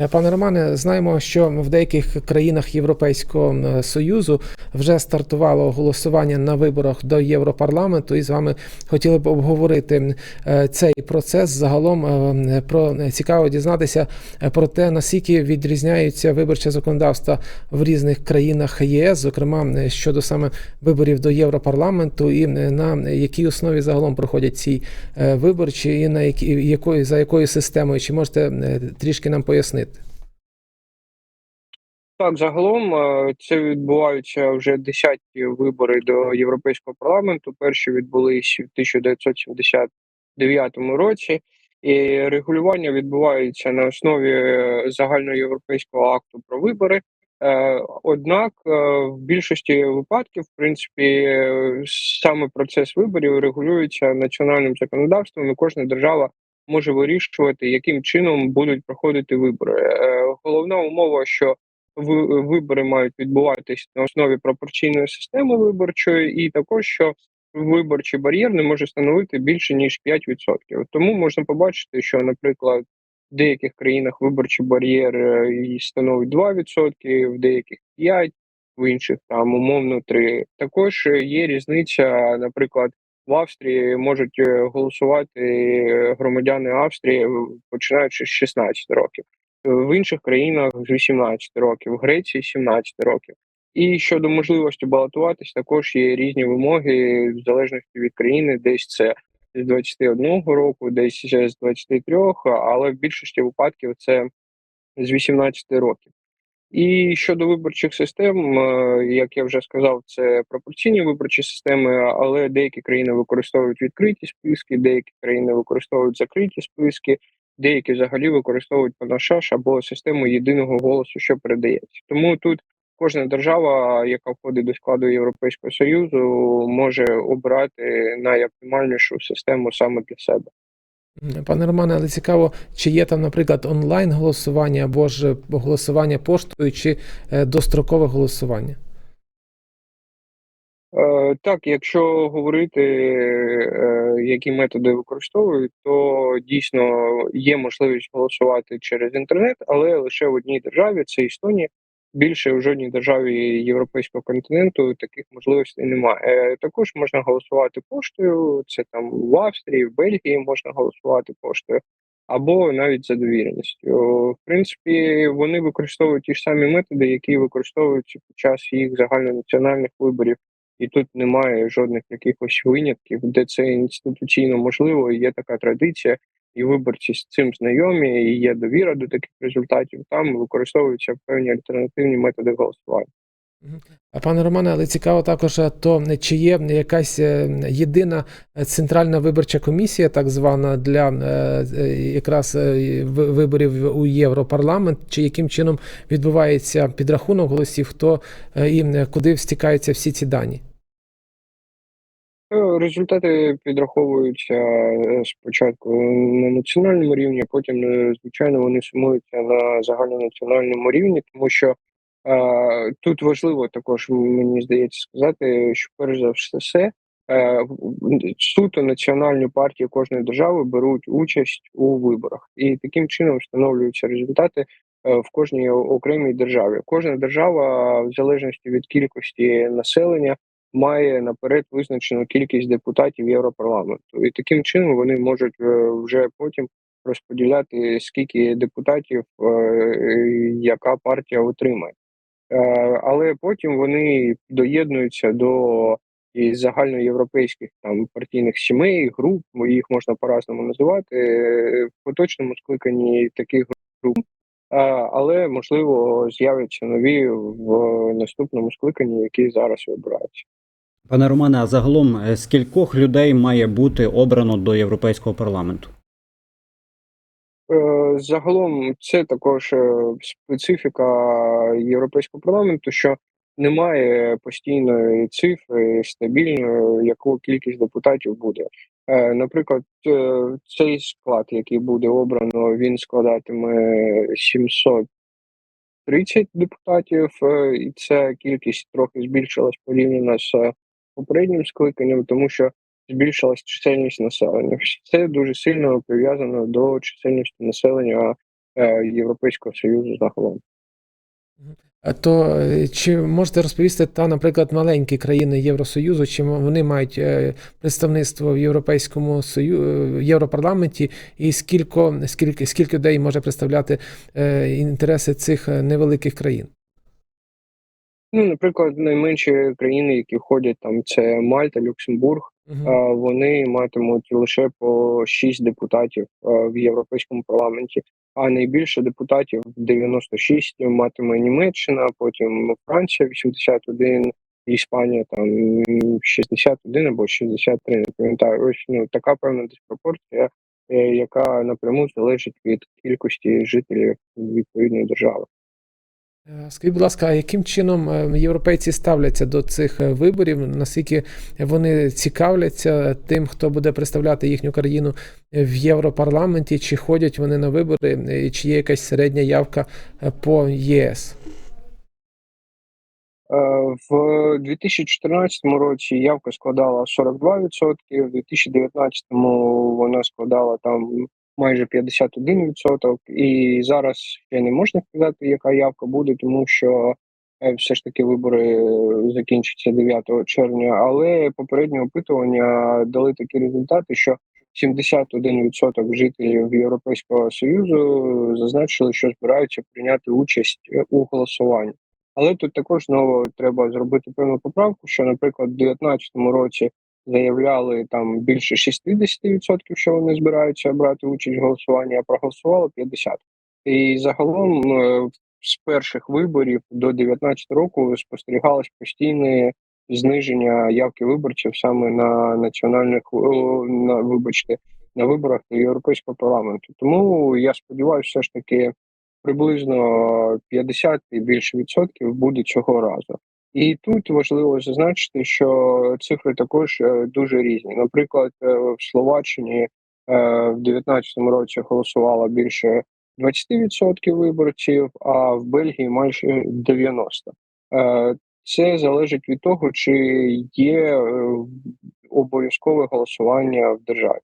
Е, Пане Романе, знаємо, що в деяких країнах Європейського Союзу вже стартувало голосування на виборах до Європарламенту, і з вами хотіли б обговорити е, цей процес. Загалом е, про цікаво дізнатися е, про те, наскільки відрізняються виборче законодавство в різних країнах ЄС, зокрема е, щодо саме виборів до Європарламенту, і е, на якій основі загалом проходять ці е, виборчі, і на які якої за якою системою, чи можете е, трішки нам пояснити? Так, загалом е, це відбуваються вже десяті вибори до Європейського парламенту. Перші відбулись в 1979 році, і регулювання відбувається на основі е, загальноєвропейського акту про вибори. Е, Однак в більшості випадків, в принципі, саме процес виборів регулюється національним законодавством, і кожна держава може вирішувати, яким чином будуть проходити вибори. Е, Головна умова, що вибори мають відбуватись на основі пропорційної системи виборчої, і також що виборчий бар'єр не може становити більше ніж 5%. Тому можна побачити, що, наприклад, в деяких країнах виборчий бар'єр е, становить 2%, в деяких 5%, в інших там умовно 3%. Також е, є різниця, наприклад. В Австрії можуть е, голосувати е, громадяни Австрії починаючи з 16 років в інших країнах з 18 років, в Греції 17 років. І щодо можливості балотуватись, також є різні вимоги в залежності від країни, десь це з 21 року, десь з 23, але в більшості випадків це з 18 років. І щодо виборчих систем, е, як я вже сказав, це пропорційні виборчі системи, але деякі країни використовують відкриті списки, деякі країни використовують закриті списки, деякі взагалі використовують панашаш або систему єдиного голосу, що передається. Тому тут кожна держава, яка входить до складу Європейського союзу, може обрати найоптимальнішу систему саме для себе. Пане Романе, але цікаво, чи є там, наприклад, онлайн голосування або ж голосування поштою, чи е, дострокове голосування? Е, Так, якщо говорити, е, які методи використовують, то дійсно є можливість голосувати через інтернет, але лише в одній державі це Естонія. Більше в жодній державі європейського континенту таких можливостей немає. Е, Також можна голосувати поштою. Це там в Австрії, в Бельгії можна голосувати поштою, або навіть за довіреністю. В принципі, вони використовують ті ж самі методи, які використовуються під час їх загальнонаціональних виборів і тут немає жодних якихось винятків, де це інституційно можливо. Є така традиція, і виборці з цим знайомі, і є довіра до таких результатів. Там використовуються певні альтернативні методи голосування. А пане Романе, але цікаво також, то чи є якась е, єдина е, центральна виборча комісія, так звана для е, якраз ви- виборів у Європарламент, чи яким чином відбувається підрахунок голосів, хто і куди стікаються всі ці дані? Е, Результати підраховуються е, спочатку на національному рівні, а потім, е, звичайно, вони сумуються на загальнонаціональному рівні, тому що е, тут важливо також мені здається сказати, що перш за все е, суто національні партії кожної держави беруть участь у виборах, і таким чином встановлюються результати е, в кожній окремій державі. Кожна держава, в залежності від кількості населення має наперед визначену кількість депутатів Європарламенту, і таким чином вони можуть е, вже потім розподіляти скільки депутатів е, яка партія отримає. Е, Але потім вони доєднуються до загальноєвропейських там партійних сімей, груп, їх можна по-разному називати. В поточному скликанні таких груп, але можливо з'являться нові в наступному скликанні, які зараз вибираються. Пане Романе, а загалом е, скількох людей має бути обрано до Європейського парламенту? Е, Загалом це також е, специфіка Європейського парламенту, що немає постійної цифри стабільної, яку кількість депутатів буде. Наприклад, цей склад, який буде обрано, він складатиме 730 депутатів, і ця кількість трохи збільшилась порівняно з попереднім скликанням, тому що збільшилась чисельність населення. Це дуже сильно прив'язано до чисельності населення е, Європейського Союзу загалом. То е, чи можете розповісти, та, наприклад, маленькі країни Євросоюзу, чи вони мають е, представництво в Європейському Сою... е, в Європарламенті, і скільки, скільки, скільки людей може представляти інтереси цих невеликих країн? Ну, наприклад, найменші країни, які входять там, це Мальта, Люксембург. Мгм. Е, Вони матимуть лише по 6 депутатів в Європейському парламенті, а найбільше депутатів 96 матиме Німеччина, потім Франція 81, Іспанія там 61 або 63, не пам'ятаю. Ось ну така певна диспропорція, е, яка напряму залежить від кількості жителів відповідної держави. Е, Скажіть, будь ласка, яким чином е, європейці ставляться до цих е, виборів? Наскільки вони цікавляться тим, хто буде представляти їхню країну в Європарламенті? Чи ходять вони на вибори, чи є якась середня явка по ЄС? В 2014 році явка складала 42%, в 2019 вона складала там майже 51%, і зараз ще не можна сказати, яка явка буде, тому що е, все ж таки вибори е, закінчаться 9 червня. Але попереднє опитування дали такі результати, що 71% жителів Європейського союзу зазначили, що збираються прийняти участь е, у голосуванні. Але тут також знову треба зробити певну поправку, що, наприклад, у 2019 році заявляли там більше 60%, що вони збираються брати участь в голосуванні, а проголосувало 50%. І загалом е, з перших виборів до 2019 року спостерігалось постійне зниження явки виборців саме на національних на вибачте на виборах до європейського парламенту. Тому я сподіваюся, все ж таки приблизно 50 і більше відсотків буде цього разу. І тут важливо зазначити, що цифри також е, дуже різні. Наприклад, е, в Словаччині е, в 2019 році голосувало більше 20% виборців, а в Бельгії майже 90%. Е, Це залежить від того, чи є обов'язкове голосування в державі.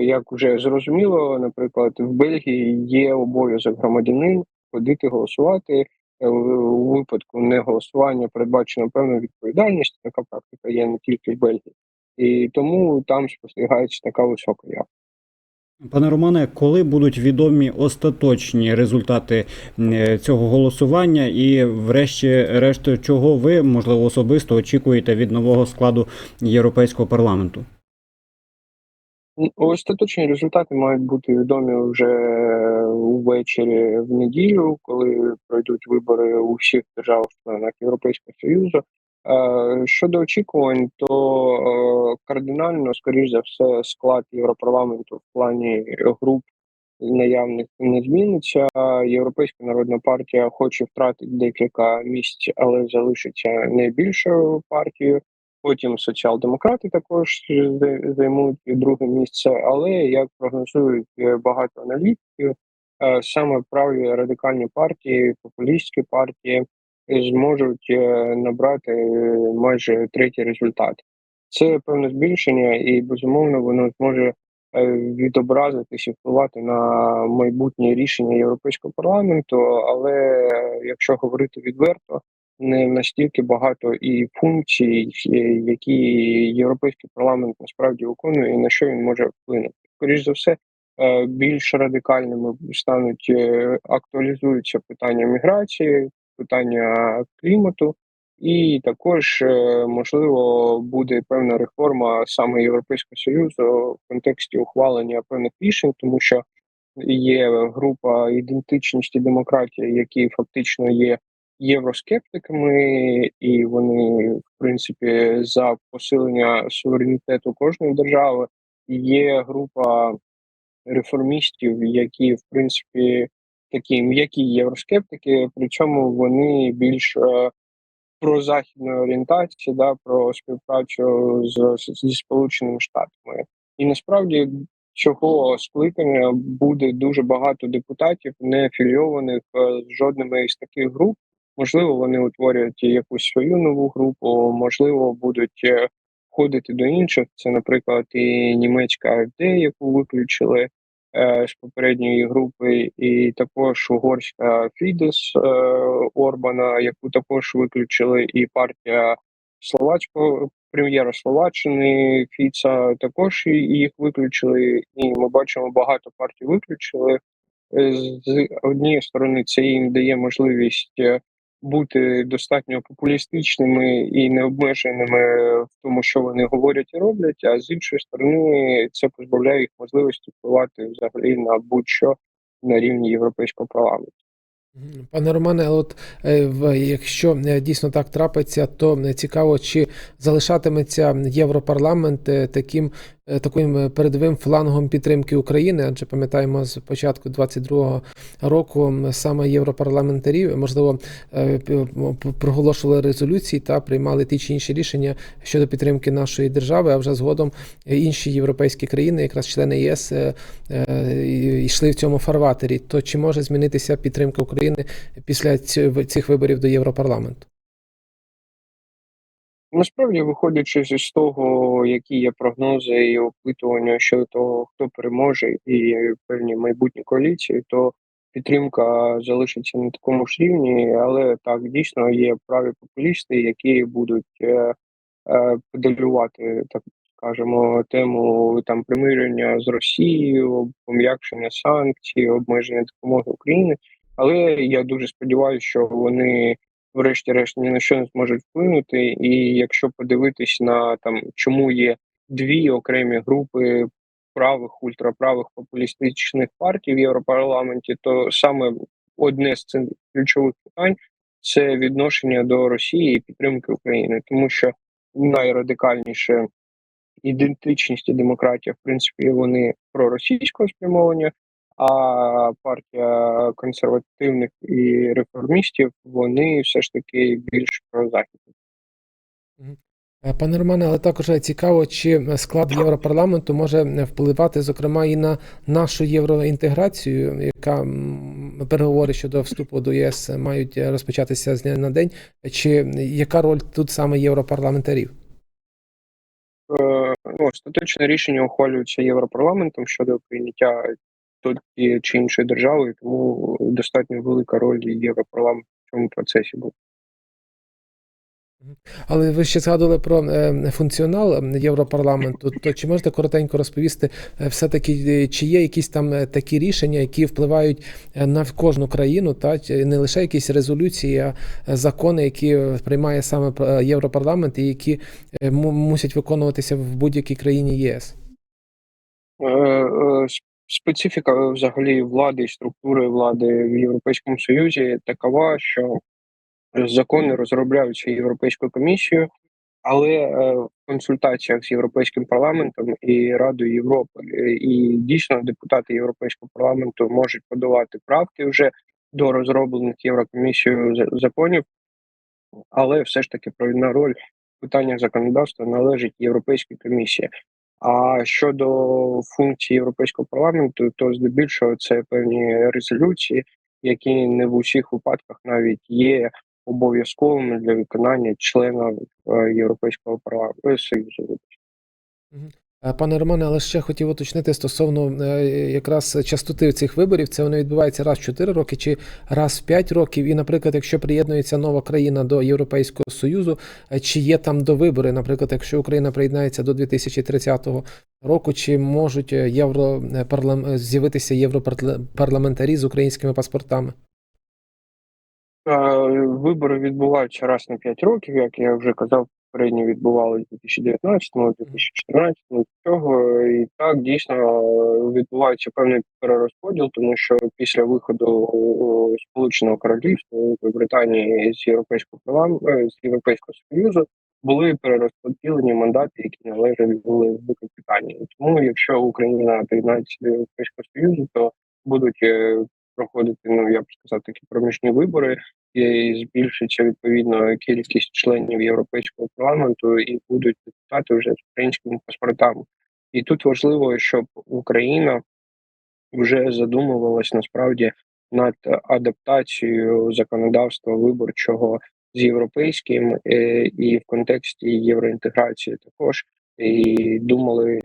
Як вже зрозуміло, наприклад, в Бельгії є обов'язок громадянин ходити голосувати. Е, У випадку неголосування передбачена певна відповідальність. Така практика є не тільки в Бельгії, і тому там спостерігається така висока явка. Пане Романе, коли будуть відомі остаточні результати е, цього голосування, і, врешті-решт, чого ви можливо особисто очікуєте від нового складу Європейського парламенту? Остаточні результати мають бути відомі вже увечері в неділю, коли пройдуть вибори у всіх державах-членах Європейського Союзу. Е, Щодо очікувань, то е, кардинально, скоріш за все, склад Європарламенту в плані груп наявних не зміниться. Європейська народна партія хоче втратити декілька місць, але залишиться найбільшою партією. Потім соціал-демократи також займуть друге місце. Але як прогнозують е, багато аналітиків, саме праві радикальні партії, популістські партії зможуть е, набрати е, майже третій результат. Це певне збільшення, і безумовно воно зможе е, відобразитись і впливати на майбутнє рішення Європейського парламенту. Але е, якщо говорити відверто, не настільки багато і функцій, е, які європейський парламент насправді виконує, і на що він може вплинути. Скоріш за все, е, більш радикальними стануть е, актуалізуються питання міграції, питання клімату, і також е, можливо буде певна реформа саме Європейського союзу в контексті ухвалення певних рішень, тому що є група ідентичності демократії, які фактично є євроскептиками, і вони, в принципі, за посилення суверенітету кожної держави. Є група реформістів, які, в принципі, такі м'які євроскептики, причому вони більш е, про західну орієнтацію, да, про співпрацю з, зі Сполученими Штатами. І насправді цього скликання буде дуже багато депутатів, не афілійованих е, з жодними із таких груп. Можливо, вони утворюють якусь свою нову групу, можливо, будуть е, входити до інших. Це, наприклад, і німецька АФД, яку виключили. Е, з попередньої групи, і також угорська Фідес е, Орбана, яку також виключили, і партія словацького прем'єра Словаччини Фіца також їх виключили. І ми бачимо, багато партій виключили. Е, З однієї сторони, це їм дає можливість бути достатньо популістичними і необмеженими в тому, що вони говорять і роблять. А з іншої сторони, це позбавляє їх можливості впливати взагалі на будь-що на рівні європейського парламенту. Пане Романе, от е, якщо е, дійсно так трапиться, то е, цікаво, чи залишатиметься Європарламент таким таким е, передовим флангом підтримки України? Адже пам'ятаємо з початку 22-го року саме європарламентарі, можливо, е, проголошували резолюції та приймали ті чи інші рішення щодо підтримки нашої держави. А вже згодом е, інші європейські країни, якраз члени ЄС, е, е, йшли в цьому фарватері. То чи може змінитися підтримка України після цих виборів до Європарламенту? Насправді, виходячи з того, які є прогнози і опитування щодо того, хто переможе, і певні майбутні коаліції, то підтримка залишиться на такому ж рівні, але так дійсно є праві популісти, які будуть е, е, педалювати, так скажемо, тему там примирення з Росією, пом'якшення санкцій, обмеження допомоги Україні. Але я дуже сподіваюся, що вони врешті-решт ні на що не зможуть вплинути. І якщо подивитись на там, чому є дві окремі групи правих, ультраправих популістичних партій в Європарламенті, то саме одне з цих ключових питань це відношення до Росії і підтримки України, тому що найрадикальніше ідентичність і демократія, в принципі, вони проросійського спрямовання, а партія консервативних і реформістів вони все ж таки більш прозахідні. Е, Пане Романе, але також цікаво, чи склад Європарламенту може впливати, зокрема, і на нашу євроінтеграцію, яка переговори щодо вступу до ЄС мають розпочатися з дня на день. Чи яка роль тут саме європарламентарів? Е, ну, остаточне рішення ухвалюється Європарламентом щодо прийняття тої чи іншої держави, тому достатньо велика роль Європарламенту в цьому процесі буде. Але ви ще згадували про е, функціонал Європарламенту. То чи можете коротенько розповісти, е, все-таки е, чи є якісь там такі рішення, які впливають на кожну країну, та не лише якісь резолюції, а закони, які приймає саме Європарламент, і які мусять виконуватися в будь-якій країні ЄС? Е, е, Специфіка взагалі влади і структури влади в Європейському Союзі такова, що закони розробляються Європейською комісією, але е, в консультаціях з Європейським парламентом і Радою Європи. Е, І дійсно депутати Європейського парламенту можуть подавати правки вже до розроблених Єврокомісією законів, але все ж таки провідна роль в питаннях законодавства належить Європейській комісії. А щодо функції Європейського парламенту, то здебільшого це певні резолюції, які не в усіх випадках навіть є обов'язковими для виконання членів е, Європейського парламенту Союзу. Е, Пане Романе, але ще хотів уточнити стосовно е, якраз частоти цих виборів. Це вони відбуваються раз в 4 роки чи раз в 5 років. І, наприклад, якщо приєднується нова країна до Європейського Союзу, е, чи є там довибори? Наприклад, якщо Україна приєднається до 2030 року, чи можуть європарлам... з'явитися європарламентарі з українськими паспортами? Вибори відбуваються раз на 5 років, як я вже казав, попередні відбувалися в 2019 2014 цього. І так дійсно е, відбувається певний перерозподіл, тому що після виходу е, Сполученого Королівства Британії з Європейського парламенту з Європейського Союзу були перерозподілені мандати, які належать були Великобританії. Тому, якщо Україна приєднається до Європейського Союзу, то будуть е, проходити, ну я б сказав, такі проміжні вибори, і збільшиться відповідно кількість членів європейського парламенту, і будуть депутати вже з українськими паспортами. І тут важливо, щоб Україна вже задумувалась насправді над адаптацією законодавства виборчого з європейським е, і в контексті євроінтеграції також і думали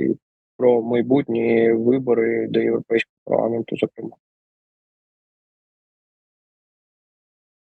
про майбутні вибори до європейського парламенту, зокрема.